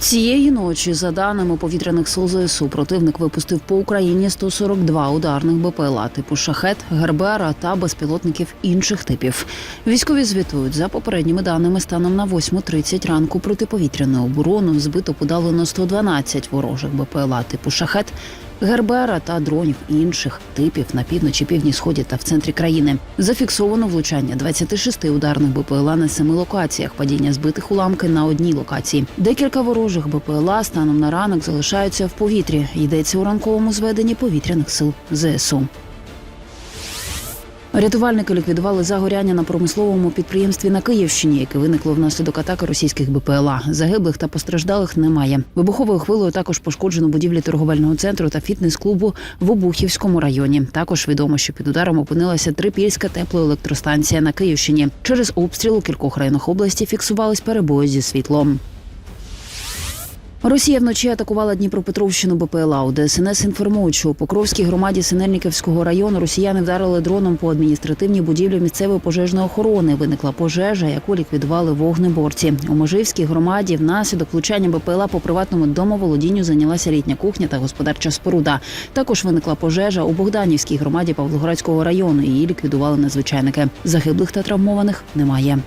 Цієї ночі, за даними повітряних сил ЗСУ, противник випустив по Україні 142 ударних БПЛА типу шахет, гербера та безпілотників інших типів. Військові звітують за попередніми даними станом на 8.30 ранку протиповітряну оборону збито подалено 112 ворожих БПЛА типу шахет. Гербера та дронів інших типів на півночі, півдні сході та в центрі країни зафіксовано влучання 26 ударних БПЛА на семи локаціях. Падіння збитих уламки на одній локації. Декілька ворожих БПЛА станом на ранок залишаються в повітрі. Йдеться у ранковому зведенні повітряних сил ЗСУ. Рятувальники ліквідували загоряння на промисловому підприємстві на Київщині, яке виникло внаслідок атаки російських БПЛА. Загиблих та постраждалих немає. Вибуховою хвилею також пошкоджено будівлі торговельного центру та фітнес-клубу в Обухівському районі. Також відомо, що під ударом опинилася Трипільська теплоелектростанція на Київщині. Через обстріл у кількох районах області фіксувались перебої зі світлом. Росія вночі атакувала Дніпропетровщину БПЛА. У ДСНС інформують, що у Покровській громаді Синельниківського району росіяни вдарили дроном по адміністративній будівлі місцевої пожежної охорони. Виникла пожежа, яку ліквідували вогнеборці. У Моживській громаді внаслідок влучання БПЛА по приватному домоволодінню зайнялася літня кухня та господарча споруда. Також виникла пожежа у Богданівській громаді Павлоградського району. Її ліквідували надзвичайники. Загиблих та травмованих немає.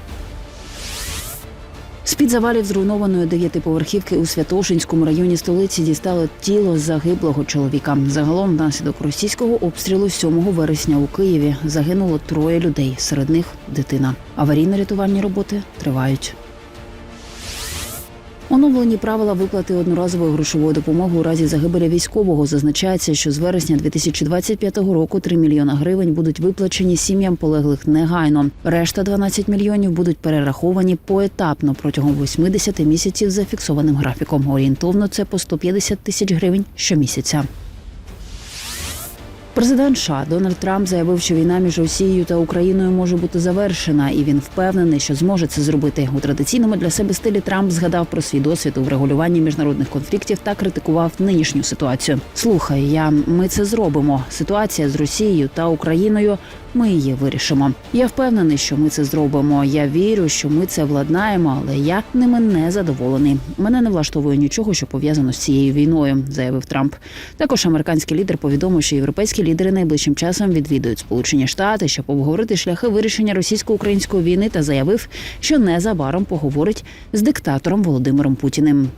З-під завалів зруйнованої дев'ятиповерхівки у Святошинському районі столиці дістало тіло загиблого чоловіка. Загалом, внаслідок російського обстрілу 7 вересня у Києві загинуло троє людей. Серед них дитина. Аварійно-рятувальні роботи тривають. Оновлені правила виплати одноразової грошової допомоги у разі загибелі військового зазначається, що з вересня 2025 року 3 мільйона гривень будуть виплачені сім'ям полеглих негайно. Решта 12 мільйонів будуть перераховані поетапно протягом 80 місяців за фіксованим графіком. Орієнтовно це по 150 тисяч гривень щомісяця. Президент США Дональд Трамп заявив, що війна між Росією та Україною може бути завершена, і він впевнений, що зможе це зробити. У традиційному для себе стилі Трамп згадав про свій досвід у врегулюванні міжнародних конфліктів та критикував нинішню ситуацію. Слухай, я ми це зробимо. Ситуація з Росією та Україною. Ми її вирішимо. Я впевнений, що ми це зробимо. Я вірю, що ми це владнаємо, але я ними не задоволений. Мене не влаштовує нічого, що пов'язано з цією війною, заявив Трамп. Також американський лідер повідомив, що європейські лідери найближчим часом відвідують Сполучені Штати, щоб обговорити шляхи вирішення російсько-української війни, та заявив, що незабаром поговорить з диктатором Володимиром Путіним.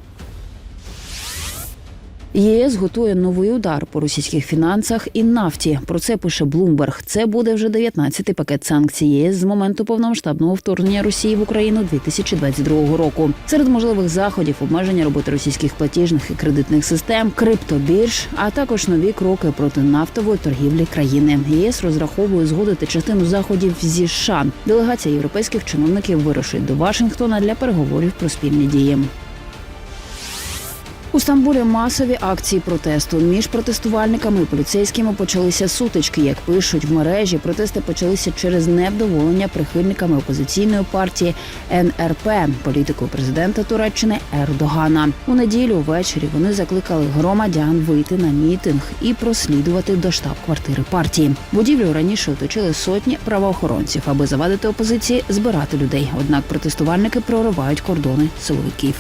ЄС готує новий удар по російських фінансах і нафті. Про це пише Блумберг. Це буде вже 19-й пакет санкцій ЄС з моменту повномасштабного вторгнення Росії в Україну 2022 року. Серед можливих заходів обмеження роботи російських платіжних і кредитних систем, криптобірж, а також нові кроки проти нафтової торгівлі країни. ЄС розраховує згодити частину заходів зі США. Делегація європейських чиновників вирушить до Вашингтона для переговорів про спільні дії. У Стамбулі масові акції протесту між протестувальниками і поліцейськими почалися сутички. Як пишуть в мережі, протести почалися через невдоволення прихильниками опозиційної партії НРП, політикою президента Туреччини Ердогана. У неділю ввечері вони закликали громадян вийти на мітинг і прослідувати до штаб-квартири партії. Будівлю раніше оточили сотні правоохоронців, аби завадити опозиції збирати людей. Однак протестувальники проривають кордони силовиків.